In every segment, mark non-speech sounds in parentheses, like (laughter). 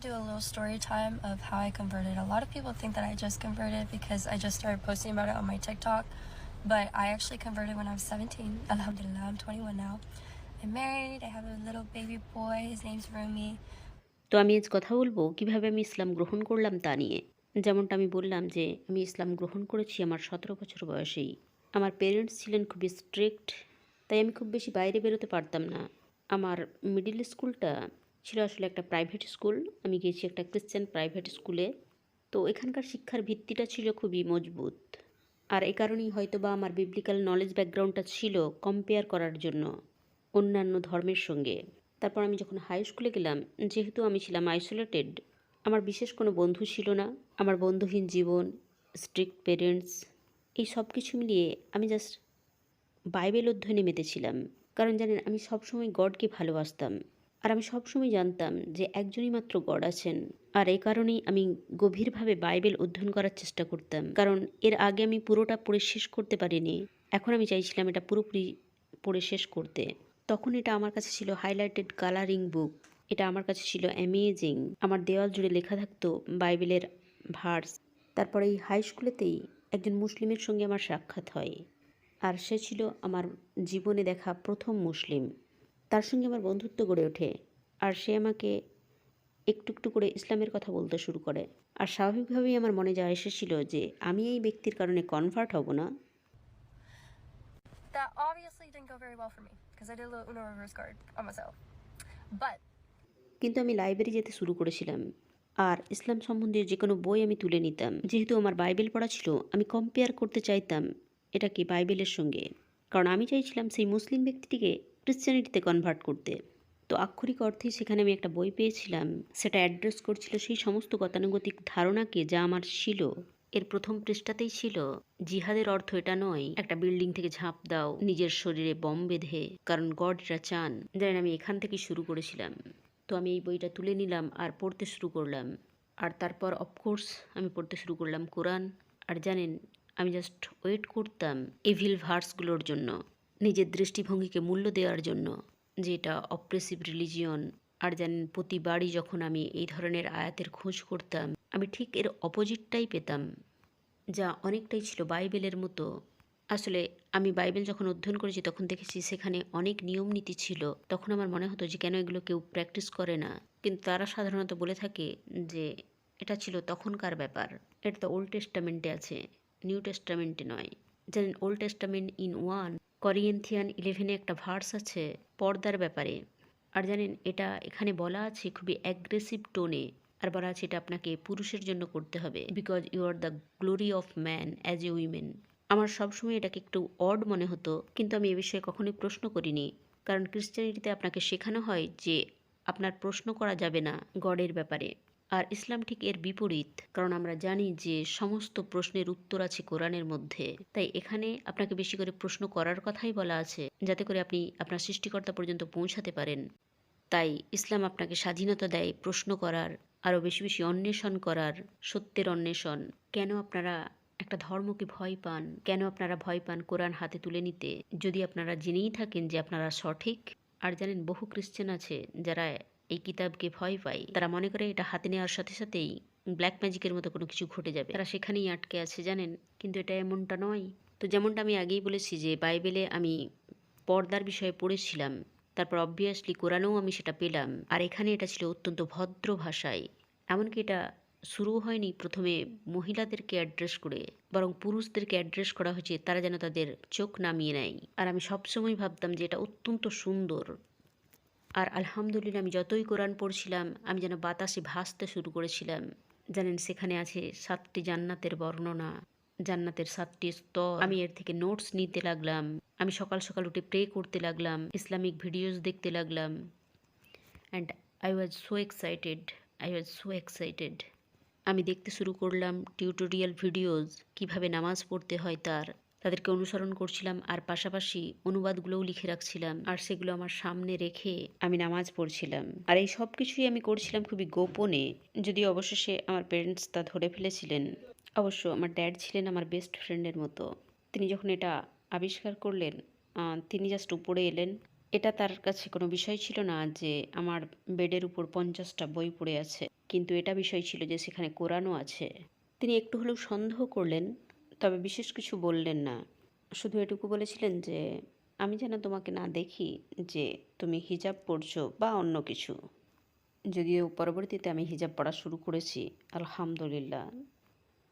do a little story time of how I converted. A lot of people think that I just converted because I just started posting about it on my TikTok, but I actually converted when I was 17. Alhamdulillah, I'm 21 now. I'm married. I have a little baby boy. His name's Rumi. তো আমি আজ কথা বলব কীভাবে আমি ইসলাম গ্রহণ করলাম তা নিয়ে যেমনটা আমি বললাম যে আমি ইসলাম গ্রহণ করেছি আমার সতেরো বছর বয়সেই আমার পেরেন্টস ছিলেন খুবই স্ট্রিক্ট তাই আমি খুব বেশি বাইরে বেরোতে পারতাম না আমার মিডিল স্কুলটা ছিল আসলে একটা প্রাইভেট স্কুল আমি গিয়েছি একটা ক্রিশ্চান প্রাইভেট স্কুলে তো এখানকার শিক্ষার ভিত্তিটা ছিল খুবই মজবুত। আর এই কারণেই হয়তো বা আমার বিবলিক্যাল নলেজ ব্যাকগ্রাউন্ডটা ছিল কম্পেয়ার করার জন্য অন্যান্য ধর্মের সঙ্গে। তারপর আমি যখন হাই স্কুলে গেলাম, যেহেতু আমি ছিলাম আইসোলেটেড আমার বিশেষ কোনো বন্ধু ছিল না। আমার বন্ধুহীন জীবন স্ট্রিক্ট পেরেন্টস এই সব কিছু মিলিয়ে আমি জাস্ট বাইবেল অধ্যয়নে মেতেছিলাম। কারণ জানেন, আমি সবসময় গডকে ভালোবাসতাম। আর আমি সবসময় জানতাম যে একজনই মাত্র গড আছেন। আর এই কারণেই আমি গভীরভাবে বাইবেল অধ্যয়ন করার চেষ্টা করতাম। কারণ এর আগে আমি পুরোটা পড়ে শেষ করতে পারিনি। এখন আমি চাইছিলাম এটা পুরোপুরি পড়ে শেষ করতে। তখন এটা আমার কাছে ছিল হাইলাইটেড কালারিং বুক এটা আমার কাছে ছিল অ্যামেজিং আমার দেওয়াল জুড়ে লেখা থাকতো বাইবেলের ভার্স তারপরে এই হাই স্কুলেতেই একজন মুসলিমের সঙ্গে আমার সাক্ষাৎ হয়। আর সে ছিল আমার জীবনে দেখা প্রথম মুসলিম। তার সঙ্গে আমার বন্ধুত্ব গড়ে ওঠে আর সে আমাকে একটু একটু করে ইসলামের কথা বলতে শুরু করে। আর স্বাভাবিকভাবেই আমার মনে যা এসেছিল যে আমি এই ব্যক্তির কারণে কনভার্ট হব না। That obviously didn't go very well for me because I did a little Uno reverse card on myself. But কিন্তু আমি লাইব্রেরি যেতে শুরু করেছিলাম। আর ইসলাম সম্বন্ধে যে কোনো বই আমি তুলে নিতাম। যেহেতু আমার বাইবেল পড়া ছিল আমি কম্পেয়ার করতে চাইতাম এটাকে বাইবেলের সঙ্গে। কারণ আমি চাইছিলাম সেই মুসলিম ব্যক্তিটিকে ক্রিশ্চিয়ানিটিতে কনভার্ট করতে। তো আক্ষরিক অর্থে সেখানে আমি একটা বই পেয়েছিলাম। সেটা অ্যাড্রেস করছিল সেই সমস্ত গতানুগতিক ধারণাকে যা আমার ছিল। এর প্রথম পৃষ্ঠাতেই ছিল, জিহাদের অর্থ এটা নয়, একটা বিল্ডিং থেকে ঝাঁপ দাও, নিজের শরীরে বম বেঁধে, কারণ গড এটা চান। জানেন আমি এখান থেকে শুরু করেছিলাম। তো আমি এই বইটা তুলে নিলাম আর পড়তে শুরু করলাম। আর তারপর অফকোর্স আমি পড়তে শুরু করলাম কোরআন। আর জানেন, আমি জাস্ট ওয়েট করতাম এভিল ভার্সগুলোর জন্য। নিজের দৃষ্টিভঙ্গিকে মূল্য দেওয়ার জন্য যে এটা অপ্রেসিভ রিলিজিয়ন আর জানেন প্রতিবারই যখন আমি এই ধরনের আয়াতের খোঁজ করতাম, আমি ঠিক এর অপোজিটটাই পেতাম, যা অনেকটাই ছিল বাইবেলের মতো। আসলে আমি বাইবেল যখন অধ্যয়ন করেছি, তখন দেখেছি সেখানে অনেক নিয়ম নীতি ছিল। তখন আমার মনে হতো যে কেন এগুলো কেউ প্র্যাকটিস করে না? কিন্তু তারা সাধারণত বলে থাকে যে এটা ছিল তখনকার ব্যাপার। এটা তো ওল্ড টেস্টামেন্টে আছে নিউ টেস্টামেন্টে নয়। জানেন Old Testament in one Corinthian ইলেভেনে একটা ভার্স আছে, পর্দার ব্যাপারে। আর জানেন, এটা এখানে বলা আছে খুবই অ্যাগ্রেসিভ টোনে আর বলা আছে এটা আপনাকে পুরুষের জন্য করতে হবে। Because you are the glory of man as a women আমার সবসময় এটাকে একটু অড মনে হতো, কিন্তু আমি এ বিষয়ে কখনোই প্রশ্ন করিনি। কারণ ক্রিশ্চিয়ানিটিতে আপনাকে শেখানো হয় যে আপনার প্রশ্ন করা যাবে না গডের ব্যাপারে। আর ইসলাম ঠিক এর বিপরীত, কারণ আমরা জানি যে সমস্ত প্রশ্নের উত্তর আছে কোরআনের মধ্যে। তাই এখানে আপনাকে বেশি করে প্রশ্ন করার কথাই বলা আছে, যাতে করে আপনি আপনার সৃষ্টিকর্তা পর্যন্ত পৌঁছাতে পারেন। তাই ইসলাম আপনাকে স্বাধীনতা দেয় প্রশ্ন করার, আরও বেশি বেশি অন্বেষণ করার, সত্যের অন্বেষণ। কেন আপনারা একটা ধর্মকে ভয় পান? কেন আপনারা ভয় পান কোরআন হাতে তুলে নিতে? যদি আপনারা জেনেই থাকেন যে আপনারা সঠিক, আর জানেন বহু খ্রিশ্চান আছে যারা এই কিতাবকে ভয় পায়। তারা মনে করে এটা হাতে নেওয়ার সাথে সাথেই ব্ল্যাক ম্যাজিকের মতো কোনো কিছু ঘটে যাবে। তারা সেখানেই আটকে আছে, জানেন? কিন্তু এটা এমনটা নয়। তো যেমনটা আমি আগেই বলেছি যে, বাইবেলে আমি পর্দার বিষয়ে পড়েছিলাম, তারপর অবভিয়াসলি কোরআনেও আমি সেটা পেলাম। আর এখানে এটা ছিল অত্যন্ত ভদ্র ভাষায়। এমনকি এটা শুরু হয়নি প্রথমে মহিলাদেরকে অ্যাড্রেস করে, বরং পুরুষদেরকে অ্যাড্রেস করা হয়েছে, তারা যেন তাদের চোখ নামিয়ে নেয়। আর আমি সবসময় ভাবতাম যে এটা অত্যন্ত সুন্দর। আর আলহামদুলিল্লাহ আমি যতই কোরআন পড়ছিলাম, আমি যেন বাতাসে ভাসতে শুরু করেছিলাম। জানেন, সেখানে আছে সাতটি জান্নাতের বর্ণনা, জান্নাতের সাতটি স্তর। আমি এর থেকে নোটস নিতে লাগলাম, আমি সকাল সকাল উঠে প্রে করতে লাগলাম, ইসলামিক ভিডিওস দেখতে লাগলাম। And I was so excited I was so excited আমি দেখতে শুরু করলাম টিউটোরিয়াল ভিডিওস কীভাবে নামাজ পড়তে হয় তার। তাদেরকে অনুসরণ করছিলাম আর পাশাপাশি অনুবাদগুলোও লিখে রাখছিলাম। আর সেগুলো আমার সামনে রেখে আমি নামাজ পড়ছিলাম। আর এই সব কিছুই আমি করছিলাম খুবই গোপনে। যদিও অবশেষে আমার পেরেন্টস তা ধরে ফেলেছিলেন। অবশ্য আমার ড্যাড ছিলেন আমার বেস্ট ফ্রেন্ডের মতো। তিনি যখন এটা আবিষ্কার করলেন তিনি জাস্ট উপরে এলেন। এটা তার কাছে কোনো বিষয় ছিল না যে আমার বেডের উপর পঞ্চাশটা বই পড়ে আছে। কিন্তু এটা বিষয় ছিল যে সেখানে কোরআনও আছে। তিনি একটু হলেও সন্দেহ করলেন তবে বিশেষ কিছু বললেন না। শুধু এটুকু বলেছিলেন যে, আমি যেন তোমাকে না দেখি যে তুমি হিজাব পরছো বা অন্য কিছু। যদিও পরবর্তীতে আমি হিজাব পড়া শুরু করেছি, আলহামদুলিল্লাহ।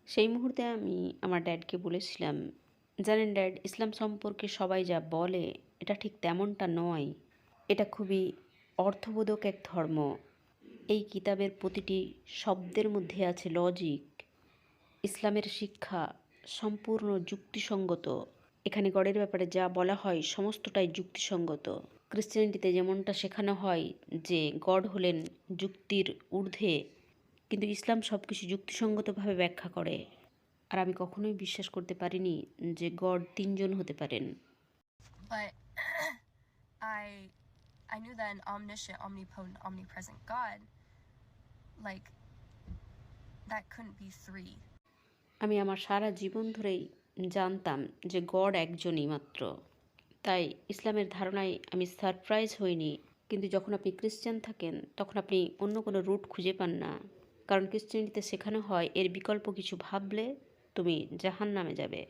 সেই মুহূর্তে আমি আমার ড্যাডকে বলেছিলাম, জানেন ড্যাড, ইসলাম সম্পর্কে সবাই যা বলে, এটা ঠিক তেমনটা নয়। এটা খুবই অর্থবোধক এক ধর্ম। এই কিতাবের প্রতিটি শব্দের মধ্যে আছে লজিক ইসলামের শিক্ষা সম্পূর্ণ যুক্তিসঙ্গত। এখানে গডের ব্যাপারে যা বলা হয় সমস্তটাই যুক্তিসঙ্গত। ক্রিশ্চিয়ানিটিতে যেমনটা শেখানো হয় যে গড হলেন যুক্তির ঊর্ধ্বে কিন্তু ইসলাম সব কিছু যুক্তিসঙ্গতভাবে ব্যাখ্যা করে। আর আমি কখনোই বিশ্বাস করতে পারিনি যে গড তিনজন হতে পারেন। (coughs) I I knew that an omniscient, omnipotent, omnipresent God, like that couldn't be three. আমি আমার সারা জীবন ধরেই জানতাম যে গড একজনই মাত্র। তাই ইসলামের ধারণায় আমি সারপ্রাইজ হইনি। কিন্তু যখন আপনি খ্রিস্টান থাকেন, তখন আপনি অন্য কোনো রুট খুঁজে পান না। কারণ খ্রিস্টানিটিতে শেখানো হয়, এর বিকল্প কিছু ভাবলে তুমি জাহান নামে যাবে।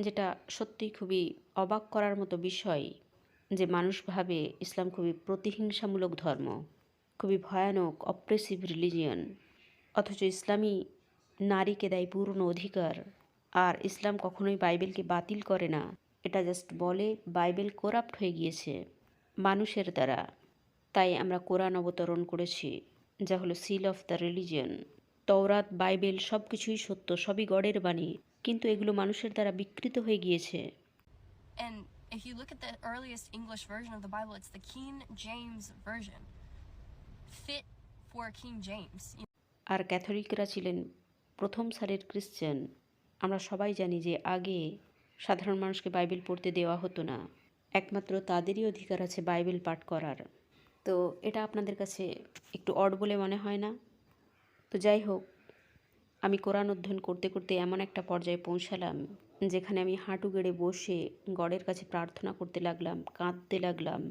যেটা সত্যিই খুবই অবাক করার মতো বিষয় যে মানুষ ভাবে ইসলাম খুবই প্রতিহিংসামূলক ধর্ম, খুবই ভয়ানক অপ্রেসিভ রিলিজিয়ন অথচ ইসলামী নারীকে দেয় পূর্ণ অধিকার। আর ইসলাম কখনোই বাইবেলকে বাতিল করে না। এটা জাস্ট বলে বাইবেল করাপ্ট হয়ে গিয়েছে মানুষের দ্বারা। তাই আমরা কোরআন অবতরণ করেছি যা হলো সিল অফ দ্য রিলিজিয়ন তওরাত বাইবেল সব কিছুই সত্য সবই গডের বাণী কিন্তু এগুলো মানুষের দ্বারা বিকৃত হয়ে গিয়েছে। And if you look at the earliest English version of the Bible, it's the King James version, fit for King James. আর ক্যাথলিকরা ছিলেন প্রথম সারির ক্রিশ্চান আমরা সবাই জানি যে আগে সাধারণ মানুষকে বাইবেল পড়তে দেওয়া হতো না। একমাত্র তাদেরই অধিকার আছে বাইবেল পাঠ করার। তো এটা আপনাদের কাছে একটু অড বলে মনে হয় না? তো যাই হোক, আমি কোরআন অধ্যয়ন করতে করতে এমন একটা পর্যায়ে পৌঁছালাম, যেখানে আমি হাঁটু গেড়ে বসে গডের কাছে প্রার্থনা করতে লাগলাম, কাঁদতে লাগলাম।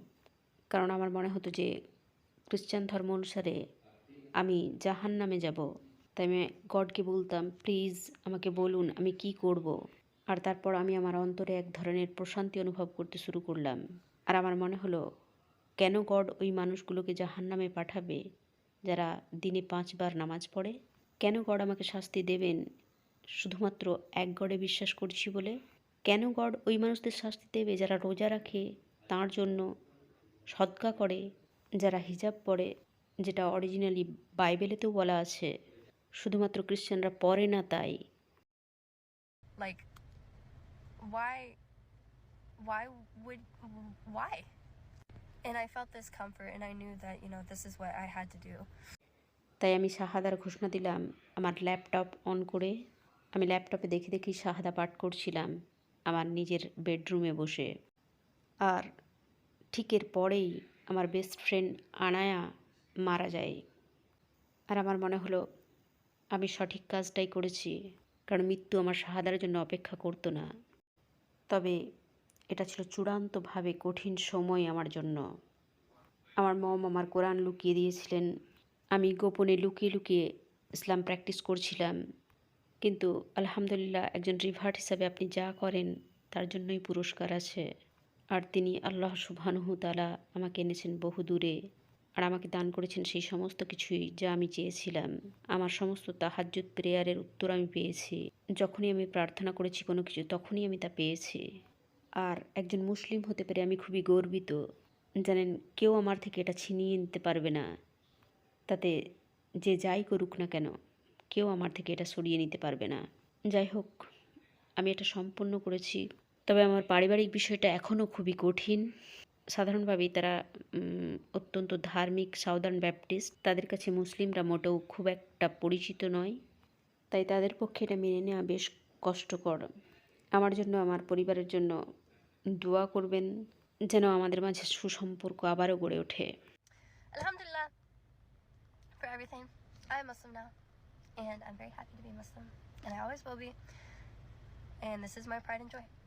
কারণ আমার মনে হতো যে খ্রিস্টান ধর্ম অনুসারে আমি জাহান নামে যাব। তাই আমি গডকে বলতাম, প্লিজ আমাকে বলুন, আমি কি করব। আর তারপর আমি আমার অন্তরে এক ধরনের প্রশান্তি অনুভব করতে শুরু করলাম। আর আমার মনে হলো, কেন গড ওই মানুষগুলোকে জাহান নামে পাঠাবে, যারা দিনে পাঁচবার নামাজ পড়ে? কেন গড আমাকে শাস্তি দেবেন, শুধুমাত্র এক গডে বিশ্বাস করছি বলে? কেন গড ওই মানুষদের শাস্তি দেবে যারা রোজা রাখে, তার জন্য সদকা করে, যারা হিজাব পড়ে, যেটা অরিজিনালি বাইবেলেতেও বলা আছে? শুধুমাত্র খ্রিশ্চানরা পড়ে না তাই like, why, why would, why? And I felt this comfort, and I knew that you know this is what I had to do. তাই আমি শাহাদার ঘোষণা দিলাম আমার ল্যাপটপ অন করে আমি ল্যাপটপে দেখে দেখি শাহাদা পাঠ করছিলাম আমার নিজের বেডরুমে বসে আর ঠিক এর পরেই আমার বেস্ট ফ্রেন্ড আনায়া মারা যায় আর আমার মনে হলো আমি সঠিক কাজটাই করেছি, কারণ মৃত্যু আমার শাহাদার জন্য অপেক্ষা করতো না। তবে এটা ছিল চূড়ান্তভাবে কঠিন সময় আমার জন্য। আমার মম আমার কোরআন লুকিয়ে দিয়েছিলেন। আমি গোপনে লুকিয়ে লুকিয়ে ইসলাম প্র্যাকটিস করছিলাম। কিন্তু আলহামদুলিল্লাহ একজন রিভার্ট হিসাবে আপনি যা করেন, তার জন্যই পুরস্কার আছে। আর তিনি আল্লাহ সুবহানহু তালা আমাকে এনেছেন বহু দূরে আর আমাকে দান করেছেন সেই সমস্ত কিছুই যা আমি চেয়েছিলাম। আমার সমস্ত তাহাজ্জুদ, প্রেয়ারের উত্তর আমি পেয়েছি। যখনই আমি প্রার্থনা করেছি কোনো কিছু, তখনই আমি তা পেয়েছি। আর একজন মুসলিম হতে পেরে আমি খুবই গর্বিত। জানেন, কেউ আমার থেকে এটা ছিনিয়ে নিতে পারবে না। তাতে যে যাই করুক না কেন, কেউ আমার থেকে এটা সরিয়ে নিতে পারবে না। যাই হোক, আমি এটা সম্পূর্ণ করেছি। তবে আমার পারিবারিক বিষয়টা এখনও খুবই কঠিন। সাধারণভাবেই তারা অত্যন্ত ধার্মিক সাউদার্ন ব্যাপটিস্ট। তাদের কাছে মুসলিমরা মোটেও খুব একটা পরিচিত নয়। তাই তাদের পক্ষে এটা মেনে নেওয়া বেশ কষ্টকর। আমার জন্য, আমার পরিবারের জন্য দোয়া করবেন, যেন আমাদের মাঝে সুসম্পর্ক আবারও গড়ে ওঠে. And this is my pride and joy.